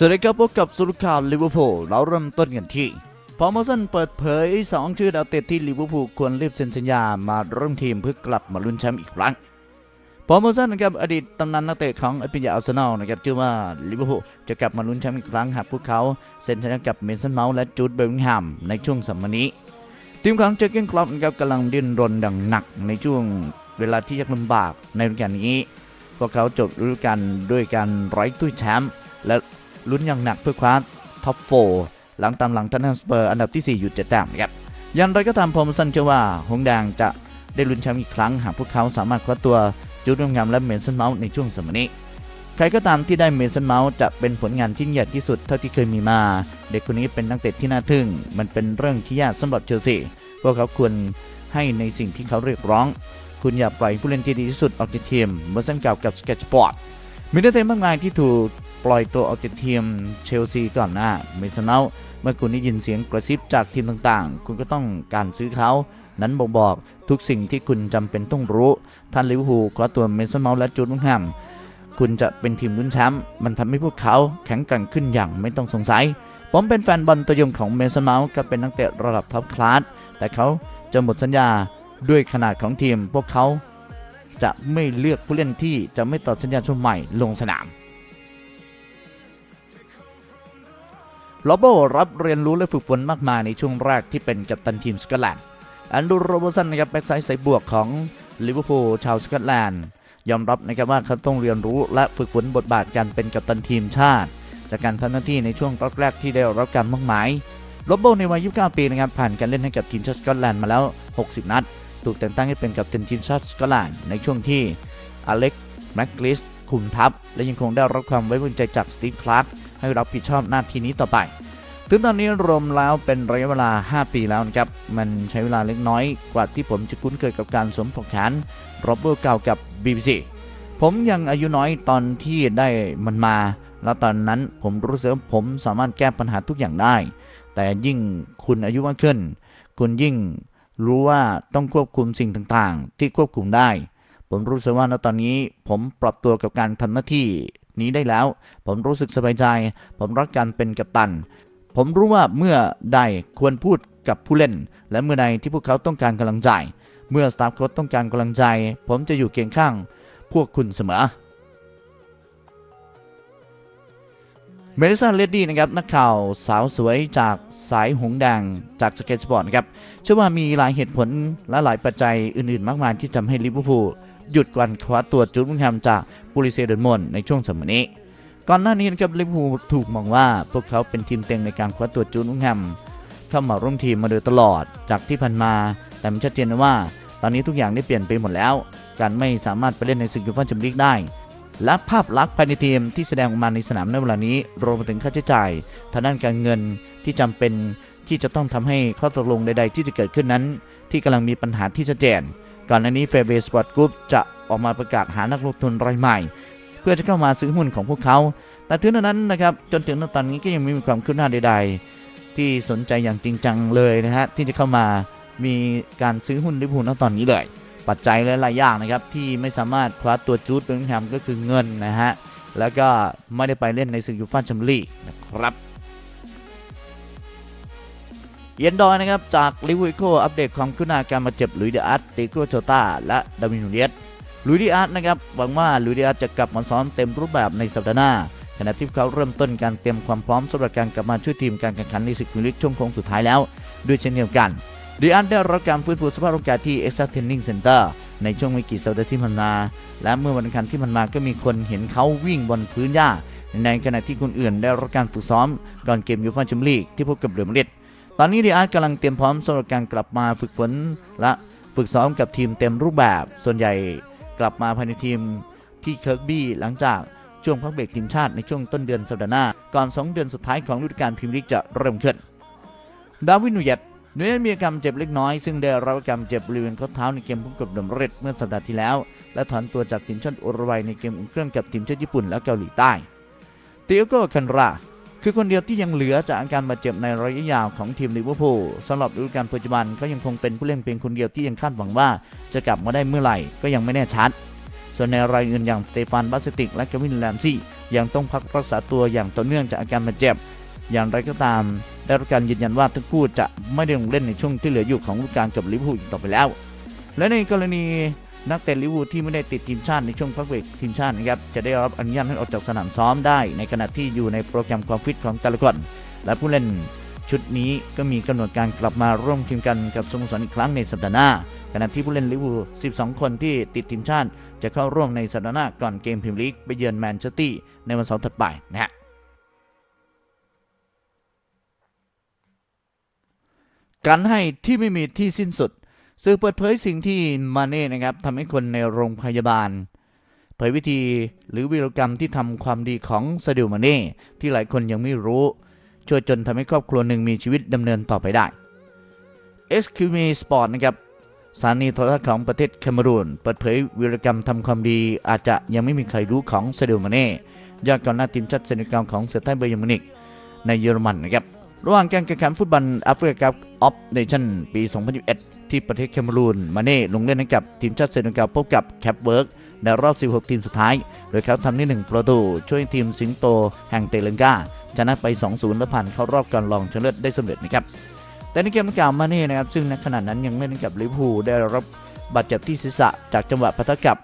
สวัสดีครับพบกับสุรข่าวลิเวอร์พูลเราเริ่มต้นกันที่พอมอสันเปิดเผย 2 ชื่อดาวเตะที่ลิเวอร์พูลควรรีบเซ็นสัญญามาร่วมทีมเพื่อกลับมาลุ้นแชมป์อีกครั้งพอมอสันนะครับอดีตตำนานนักเตะของอปิยาอัลเซนอลนะครับเชื่อว่าลิเวอร์พูลจะกลับมาลุ้นแชมป์อีกครั้งหากพวกเขาเซ็นสัญญากับเมสันเมาส์และจูดเบลลิงแฮมในช่วงสัปดาห์นี้ทีมของเจอร์เกนคลอปนะครับกำลังดิ้นรนอย่างหนักในช่วงเวลาที่ยากลำบากในฤดูกาลนี้ พวกเขาจบฤดูกาลด้วยการไร้ถ้วยแชมป์และ ลุ้นอย่างหนักเพื่อคว้าท็อปโฟหลังตามหลังทันนัสเปอร์อันดับที่ 4 อยู่เจ็ดแต้มนะครับอยังไรก็ตามพอมสันเชื่อว่าหงแดงจะได้ลุ้นแชมป์อีกครั้งหากพวกเขาสามารถคว้าตัวจูดเบลงแฮมและเมสันเมาส์ในช่วงสัปดาห์นี้ ใครก็ตามที่ได้เมสันเมาส์จะเป็นผลงานที่ใหญ่ที่สุดเท่าที่เคยมีมา เด็กคนนี้เป็นนักเตะที่น่าทึ่ง มันเป็นเรื่องที่ยากสำหรับเชลซีพวกเขาควรให้ในสิ่งที่เขาเรียกร้อง คุณอย่าปล่อยผู้เล่นที่ดีที่สุดออกจากทีมเมื่อสันเก่ากับสเก็ตสปอร์ต มีนักเตะมากมายที่ถูกปล่อยตัวออกจากทีมเชลซีก่อนหน้าเมสันเมาส์เมื่อคุณได้ยินเสียงกระซิบจากทีมต่างๆ คุณก็ต้องการซื้อเขา นั้นบ่งบอกทุกสิ่งที่คุณจำเป็นต้องรู้ ท่านลิเวอร์พูลคว้าตัวเมสันเมาส์และจูดวิงแฮมคุณจะเป็นทีมลุ้นแชมป์มันทำให้พวกเขาแข็งแกร่งขึ้นอย่างไม่ต้องสงสัย ผมเป็นแฟนบอลตัวยงของเมสันเมาส์ก็เป็นนักเตะระดับท็อปคลาสแต่เขาจะหมดสัญญาด้วยขนาดของทีม พวกเขา จะไม่เลือกผู้เล่นที่จะไม่ต่อสัญญาช่วงใหม่ลงสนามโรโบรับเรียนรู้และฝึกฝนมากมายในช่วงแรกที่เป็นกัปตันทีมสกอตแลนด์อันดูโรบสันนะครับแบ็กไซด์สายบวกของลิเวอร์พูลชาวสกอตแลนด์ยอมรับนะครับว่าเขาต้องเรียนรู้และฝึกฝนบทบาทการเป็นกัปตันทีมชาติ จากการทำหน้าที่ในช่วงแรกที่ได้รับการมั่งหมายโรโบในวัย 29 ปีนะครับผ่านการเล่นให้กับทีมชาติสกอตแลนด์มาแล้ว 60 นัด ถูกแต่งตั้งให้เป็นกัปตันทีมชาติสกอตแลนด์ในช่วงที่อเล็กแมคกลิสคุมทัพ และยังคงได้รับความไว้วางใจจากสตีฟคลาร์กให้รับผิดชอบหน้าที่นี้ต่อไป ถึงตอนนี้รวมแล้วเป็นระยะเวลา 5 ปีแล้วนะครับ มันใช้เวลาเล็กน้อยกว่าที่ผมจะคุ้นเคยกับการสวมปกแขนโรเบอร์เก่ากับ BBC ผมยังอายุน้อยตอนที่ได้มันมา แล้วตอนนั้นผมรู้สึกว่าผมสามารถแก้ปัญหาทุกอย่างได้ แต่ยิ่งคุณอายุมากขึ้น คุณยิ่ง รู้ว่าต้องควบคุมสิ่งต่างๆ ที่ควบคุมได้ ผมรู้สึกว่าณตอนนี้ผมปรับตัวกับการทำหน้าที่นี้ได้แล้ว ผมรู้สึกสบายใจ ผมรักการเป็นกัปตัน ผมรู้ว่าเมื่อใดควรพูดกับผู้เล่น และเมื่อใดที่พวกเขาต้องการกำลังใจ เมื่อสตาฟโค้ชต้องการกำลังใจ ผมจะอยู่เคียงข้าง พวกคุณเสมอ เมลิซาเลดดี้นะครับนักข่าวสาวสวยจากสายหงส์แดงจากสเก็ตสปอร์ตนะครับเชื่อว่ามีหลายเหตุผลและหลายปัจจัยอื่นๆ มากมายที่ทำให้ลิเวอร์พูลหยุดการคว้าตัวจูดวิงแฮมจากบูริเซเดอร์มอนในช่วงสมัยนี้ ก่อนหน้านี้นะครับลิเวอร์พูลถูกมองว่าพวกเขาเป็นทีมเต็งในการคว้าตัวจูดวิงแฮมเข้ามาร่วมทีมมาโดยตลอดจากที่ผ่านมา แต่มันชัดเจนว่า ตอนนี้ทุกอย่างได้เปลี่ยนไปหมดแล้ว การไม่สามารถไปเล่นในศึกยูฟ่าแชมเปี้ยนลีกได้ และภาพลักษณ์ภายในทีมที่แสดงออกมาในสนามในเวลานี้ รวมไปถึงค่าใช้จ่ายทางด้านการเงินที่จำเป็นที่จะต้องทำให้ข้อตกลงใด ๆ ที่จะเกิดขึ้นนั้น ที่กำลังมีปัญหาที่ชัดเจน ก่อนหน้านี้เฟเบสปอร์ตกรุ๊ปจะออกมาประกาศหานักลงทุนรายใหม่ เพื่อจะเข้ามาซื้อหุ้นของพวกเขา แต่ถึงตอนนั้นนะครับจนถึงตอนนี้ก็ยังไม่มีความคืบหน้าใด ๆ ที่สนใจอย่างจริงจังเลยนะฮะที่จะเข้ามามีการซื้อหุ้นลิเวอร์พูลณตอนนี้เลย ปัจจัยหลายๆอย่างนะครับที่ไม่สามารถคว้าตัวจูดเบลลิงแฮมก็คือเงินนะฮะแล้วก็ไม่ได้ไปเล่นในศึกยูฟ่าแชมเปี้ยนลีกนะครับเยนดอยนะครับจากลิเวอร์พูลอัปเดตความคืบหน้าการมาเจ็บลุยเดอาร์ตเตโกโชตาและดาวินนูเนสลุยเดอาร์ตนะครับหวังว่าลุยเดอาร์ตจะกลับมาซ้อมเต็มรูปแบบในสัปดาห์หน้าขณะที่เขาเริ่มต้นการเตรียมความพร้อมสำหรับการกลับมาช่วยทีมการแข่งขันในศึกพรีเมียร์ลีกช่วงโค้งสุดท้ายแล้ว ด้วยเช่นเดียวกัน ดีอันได้รับการฟื้นฟูสภาพร่างกายที่ Extra Training Center ในช่วงไม่กี่สัปดาห์ที่ผ่านมา และเมื่อวันอังคารที่ผ่านมาก็มีคนเห็นเขาวิ่งบนพื้นหญ้า ในขณะที่คนอื่นได้รับการฝึกซ้อม ก่อนเกมยูฟ่าแชมเปี้ยนลีกที่พบกับเรอัลมาดริดตอนนี้ดีอาร์กำลังเตรียมพร้อมสำหรับการกลับมาฝึกฝนและฝึกซ้อมกับทีมเต็มรูปแบบ ส่วนใหญ่กลับมาภายในทีมที่เคิร์กบี้หลังจากช่วงพักเบรกทีมชาติในช่วงต้นเดือนสัปดาห์หน้า ก่อน 2 เดือนสุดท้ายของฤดูกาลพรีเมียร์ลีกจะเริ่มขึ้น ดาวินนูเยต นูเยตมีอาการเจ็บเล็กน้อย ซึ่งได้รับอาการเจ็บบริเวณข้อเท้าในเกมพบกับดมเรดเมื่อสัปดาห์ที่แล้ว และถอนตัวจากทีมชาติอุรุกวัยในเกมอุ่นเครื่องกับทีมชาติญี่ปุ่นและเกาหลีใต้เติโอโกคันราคือคนเดียวที่ยังเหลือจากอาการบาดเจ็บในระยะยาวของทีมลิเวอร์พูลสำหรับฤดูกาลปัจจุบันเขายังคงเป็นผู้เล่นเพียงคนเดียวที่ยังคาดหวังว่า จะกลับมาได้เมื่อไหร่ก็ยังไม่แน่ชัด ส่วนในรายอื่นอย่างสเตฟานบาสติกและเควินแลมซี่ยังต้องพักรักษาตัวอย่างต่อเนื่องจากอาการบาดเจ็บ อย่างไรก็ตาม ได้รับการยืนยันว่าทั้งคู่จะไม่ได้ลงเล่นในช่วงที่เหลืออยู่ของฤดูกาลกับลิเวอร์พูลอีกต่อไปแล้ว และในกรณีนักเตะลิเวอร์พูลที่ไม่ได้ติดทีมชาติในช่วงพักเบรกทีมชาตินะครับจะได้รับอนุญาตให้ออกจากสนามซ้อมได้ ในขณะที่อยู่ในโปรแกรมความฟิตของแต่ละคนและผู้เล่นชุดนี้ก็มีกำหนดการกลับมาร่วมทีมกันกับสโมสรอีกครั้งในสัปดาห์หน้า ขณะที่ผู้เล่นลิเวอร์พูล 12 คนที่ติดทีมชาติ จะเข้าร่วมในสัปดาห์หน้าก่อนเกมพรีเมียร์ลีกไปเยือนแมนเชสเตอร์ในวันเสาร์ถัดไปนะฮะ การให้ที่ไม่มีที่สิ้นสุด สื่อเปิดเผยสิ่งที่มาเน่นะครับทำให้คนในโรงพยาบาล เผยวิธีหรือวีรกรรมที่ทำความดีของซาดิลมาเน่ที่หลายคนยังไม่รู้ช่วยจนทำให้ครอบครัวหนึ่งมีชีวิตดำเนินต่อไปได้ s q m Sport นะครับสถานีโทรทัศน์ของประเทศแคเมรูนเปิดเผยวีรกรรมทำความดี อาจจะยังไม่มีใครรู้ของซาดิลมาเน่ยอดก่อนหน้าทีมชาติเซเนกัลของเสือใต้เบอร์เยอรมนิกในเยอรมันนะครับ ระหว่างการแข่งขันฟุตบอลแอฟริกาออฟเนชั่นปี 2021 ที่ประเทศแคเมรูน มาเน่ลงเล่นให้กับทีมชาติเซเนกัลพบกับแคปเวิร์กในรอบ 16 ทีมสุดท้าย โดยเขาทำได้1ประตู ช่วยทีมสิงโตแห่งเตลังกาชนะไป 2-0 และผ่านเข้ารอบการรองชนะเลิศได้สำเร็จนะครับ แต่ในเกมดังกล่าวมาเน่นะครับ ซึ่งในขณะนั้นยังเล่นให้กับลิเวอร์พูลได้รับบาดเจ็บที่ศีรษะจากจังหวะปะทะกับ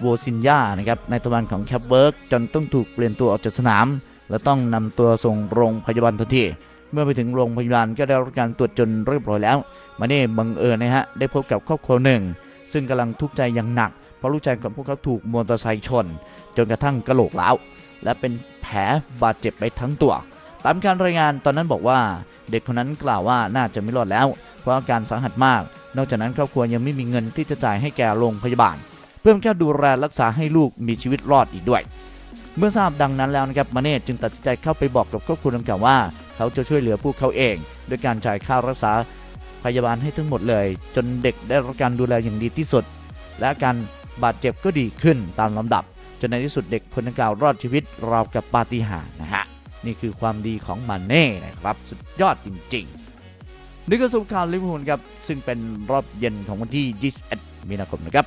โวซินยานะครับในตะวันของแคปเวิร์กจนต้องถูกเปลี่ยนตัวออกจากสนาม และต้องนำตัวส่งโรงพยาบาลทันทีเมื่อไปถึงโรงพยาบาลก็ได้รับการตรวจจนเรียบร้อยแล้วมาเน่บังเอิญนะฮะได้พบกับครอบครัวหนึ่ง ซึ่งกำลังทุกข์ใจอย่างหนัก เพราะลูกชายของพวกเขาถูกมอเตอร์ไซค์ชน จนกระทั่งกระโหลกร้าวและเป็นแผลบาดเจ็บไปทั้งตัว ตามการรายงานตอนนั้นบอกว่า เด็กคนนั้นกล่าวว่าน่าจะไม่รอดแล้ว เพราะอาการสาหัสมาก นอกจากนั้นครอบครัวยังไม่มีเงินที่จะจ่ายให้แก่โรงพยาบาล เพื่อเป็นการดูแลรักษาให้ลูกมีชีวิตรอดอีกด้วย เมื่อทราบดังนั้นแล้วนะครับมาเน่จึงตัดสินใจเข้าไปบอกกับครอบครัวดังกล่าวว่า เขาจะช่วยเหลือพวกเขาเองด้วยการจ่ายค่ารักษาพยาบาลให้ทั้งหมดเลย จนเด็กได้รับการดูแลอย่างดีที่สุด และอาการบาดเจ็บก็ดีขึ้นตามลำดับ จนในที่สุดเด็กคนดังกล่าวรอดชีวิตราวกับปาฏิหาริย์นะฮะนี่คือความดีของมาเน่นะครับสุดยอดจริงๆนี่ก็สุดข่าวลิเวอร์พูลครับซึ่งเป็นรอบเย็นของวันที่ 21 มีนาคมนะครับ